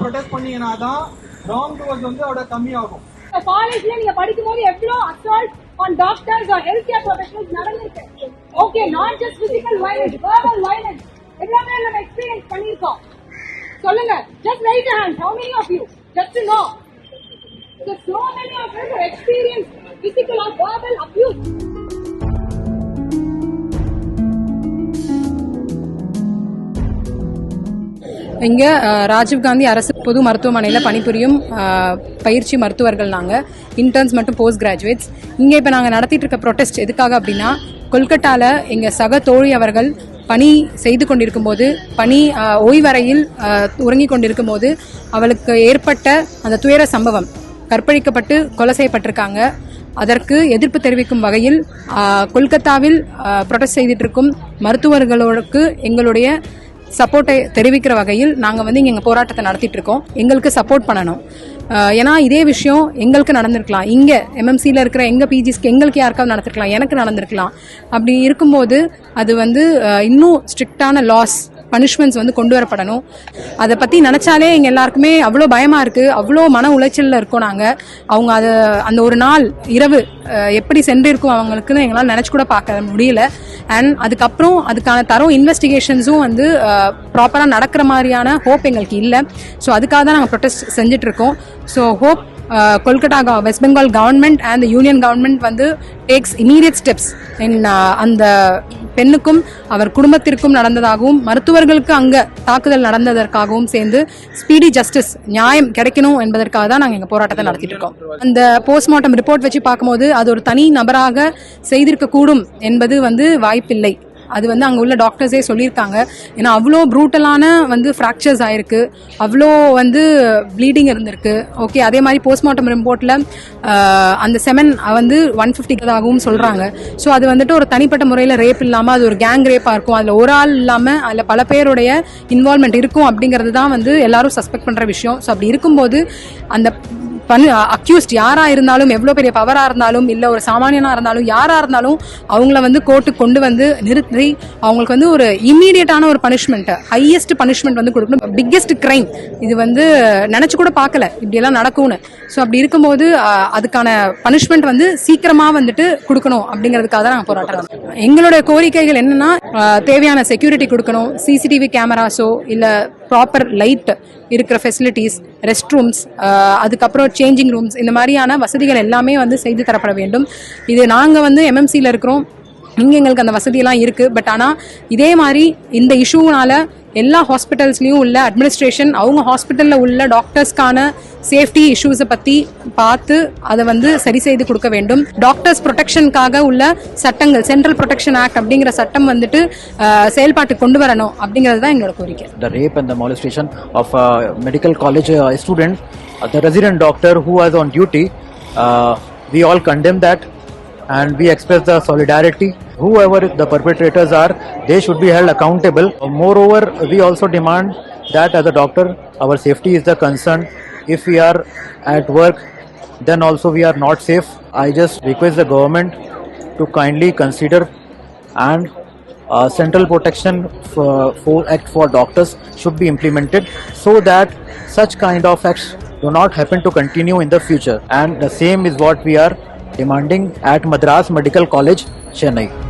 Protect பண்ணீங்கன்னா தான் wrong towards வந்து அவட கம்மியாகும். காலேஜ்ல நீங்க படிக்கும்போது எவ்வளவு assault on doctors or health care professionals நடந்திருக்கு? Okay not just physical violence verbal violence எல்லாமே நம்ம எக்ஸ்பீரியன்ஸ் பண்ணிருக்கோம் சொல்லுங்க. Just right hand how many of you just no So, many of experience us have experienced physical or இங்க ராஜீவ்காந்தி அரசு பொது மருத்துவமனையில் பணிபுரியும் பயிற்சி மருத்துவர்கள் நாங்கள் இன்டர்ன்ஸ் மற்றும் போஸ்ட் கிராஜுவேட்ஸ் இங்கே இப்போ நாங்கள் நடத்திட்டு இருக்க ப்ரொடெஸ்ட் எதுக்காக அப்படின்னா கொல்கட்டாவில் எங்கள் சக தோழி அவர்கள் பணி செய்து கொண்டிருக்கும் போது பணி ஓய்வறையில் உறங்கி கொண்டிருக்கும் போது அவளுக்கு ஏற்பட்ட அந்த துயர சம்பவம். கற்பழிக்கப்பட்டு கொலை செய்யப்பட்டிருக்காங்க. அதற்கு எதிர்ப்பு தெரிவிக்கும் வகையில் கொல்கத்தாவில் ப்ரொடெஸ்ட் செய்திட்டு இருக்கும் மருத்துவர்களுக்கு எங்களுடைய சப்போர்ட்டை தெரிவிக்கிற வகையில் நாங்கள் வந்து இங்கே எங்கள் போராட்டத்தை நடத்திட்டு இருக்கோம். எங்களுக்கு சப்போர்ட் பண்ணணும். ஏன்னா இதே விஷயம் எங்களுக்கு நடந்திருக்கலாம். இங்கே எம்எம்சியில் இருக்கிற எங்கள் பிஜிஸ்க்கு எங்களுக்கு யாருக்காவது நடந்திருக்கலாம். எனக்கு நடந்திருக்கலாம். அப்படி இருக்கும்போது அது வந்து இன்னும் ஸ்ட்ரிக்டான லாஸ் பனிஷ்மெண்ட்ஸ் வந்து கொண்டு வரப்படணும். அதை பற்றி நினச்சாலே எங்கள் எல்லாருக்குமே அவ்வளோ பயமாக இருக்குது அவ்வளோ மன உளைச்சலில் இருக்கோம் நாங்கள் அவங்க அதை அந்த ஒரு நாள் இரவு எப்படி சென்றிருக்கும் அவங்களுக்குன்னு எங்களால் நினச்சி கூட பார்க்க முடியல. அண்ட் அதுக்கப்புறம் அதுக்கான தரம் இன்வெஸ்டிகேஷன்ஸும் வந்து ப்ராப்பராக நடக்கிற மாதிரியான ஹோப் எங்களுக்கு இல்லை. ஸோ அதுக்காக தான் நாங்கள் protest செஞ்சிட்ருக்கோம் so hope Kolkata West Bengal government and union government வந்து டேக்ஸ் இமீடியட் ஸ்டெப்ஸ் இன் அந்த பெண்ணுக்கும் அவர் குடும்பத்திற்கும் நடந்ததாகவும் மருத்துவர்களுக்கு அங்க தாக்குதல் நடந்ததற்காகவும் சேர்ந்து ஸ்பீடி ஜஸ்டிஸ் நியாயம் கிடைக்கணும் என்பதற்காக தான் நாங்கள் எங்கள் போராட்டத்தை நடத்திட்டு இருக்கோம். அந்த போஸ்ட்மார்ட்டம் ரிப்போர்ட் வச்சு பார்க்கும்போது அது ஒரு தனி நபராக செய்திருக்க கூடும் என்பது வந்து வாய்ப்பில்லை. அது வந்து அங்கே உள்ள டாக்டர்ஸே சொல்லியிருக்காங்க. ஏன்னா அவ்வளோ ப்ரூட்டலான வந்து ஃப்ராக்சர்ஸ் ஆயிருக்கு. அவ்வளோ வந்து ப்ளீடிங் இருந்திருக்கு. ஓகே அதே மாதிரி போஸ்ட்மார்ட்டம் ரிப்போர்ட்டில் அந்த செமன் வந்து ஒன் ஃபிஃப்டிக்காகவும் சொல்கிறாங்க ஸோ அது வந்துட்டு ஒரு தனிப்பட்ட முறையில் ரேப் இல்லாமல் அது ஒரு கேங் ரேப்பாக இருக்கும். அதில் ஒரு ஆள் இல்லாமல் அதில் பல பேருடைய இன்வால்மெண்ட் இருக்கும் அப்படிங்கிறது தான் வந்து எல்லாரும் சஸ்பெக்ட் பண்ணுற விஷயம். ஸோ அப்படி இருக்கும்போது அந்த பண்ணு அக்யூஸ்ட் யாரா இருந்தாலும் எவ்வளோ பெரிய பவரா இருந்தாலும் இல்ல ஒரு சாமானியனா இருந்தாலும் யாரா இருந்தாலும் அவங்கள வந்து கோர்ட்டுக்கு கொண்டு வந்து நிறுத்தி அவங்களுக்கு வந்து ஒரு இம்மீடியட்டான ஒரு பனிஷ்மெண்ட் ஹையஸ்ட் பனிஷ்மெண்ட் வந்து கொடுக்கணும். பிக்கெஸ்ட் கிரைம் இது வந்து நினைச்சு கூட பார்க்கல. இப்படி எல்லாம் நடக்கும்னு. ஸோ அப்படி இருக்கும்போது அதுக்கான பனிஷ்மெண்ட் வந்து சீக்கிரமா வந்துட்டு கொடுக்கணும். அப்படிங்கிறதுக்காக தான் நாங்கள் போராட்டம் எங்களுடைய கோரிக்கைகள் என்னன்னா தேவையான செக்யூரிட்டி கொடுக்கணும். சிசிடிவி கேமராஸோ இல்லை ப்ராப்பர் லைட் இருக்கிற ஃபெசிலிட்டிஸ் ரெஸ்ட் ரூம்ஸ் அதுக்கப்புறம் சேஞ்சிங் ரூம்ஸ் இந்த மாதிரியான வசதிகள் எல்லாமே வந்து செய்து தரப்பட வேண்டும். இது நாங்கள் வந்து எம்எம்சியில் இருக்கிறோம். இங்கே எங்களுக்கு அந்த வசதியெல்லாம் இருக்குது பட் ஆனால் இதே மாதிரி இந்த இஷ்யூனால எல்லா ஹாஸ்பிட்டல்ஸ்லேயும் உள்ள அட்மினிஸ்ட்ரேஷன் அவங்க ஹாஸ்பிட்டலில் உள்ள டாக்டர்ஸ்க்கான சேஃப்டி இஷ்யூஸை பற்றி பார்த்து அதை வந்து சரி செய்து கொடுக்க வேண்டும் டாக்டர்ஸ் ப்ரொடெக்ஷனுக்காக உள்ள சட்டங்கள் சென்ட்ரல் ப்ரொடெக்ஷன் ஆக்ட் அப்படிங்கிற சட்டம் வந்துட்டு செயல்பாட்டுக்கு கொண்டு வரணும் அப்படிங்கிறது தான் எங்களோட கோரிக்கை the rape and the molestation of medical college student uh, student, uh, the resident doctor who was on duty. Uh, we all condemn that and we express the solidarity. Whoever the perpetrators are, they should be held accountable. Moreover, we also demand that as a doctor, our safety is the concern. If we are at work, then also we are not safe. I just request the government to kindly consider and uh, central protection for, for act for doctors should be implemented so that such kind of acts do not happen to continue in the future and the same is what we are demanding at madras medical college chennai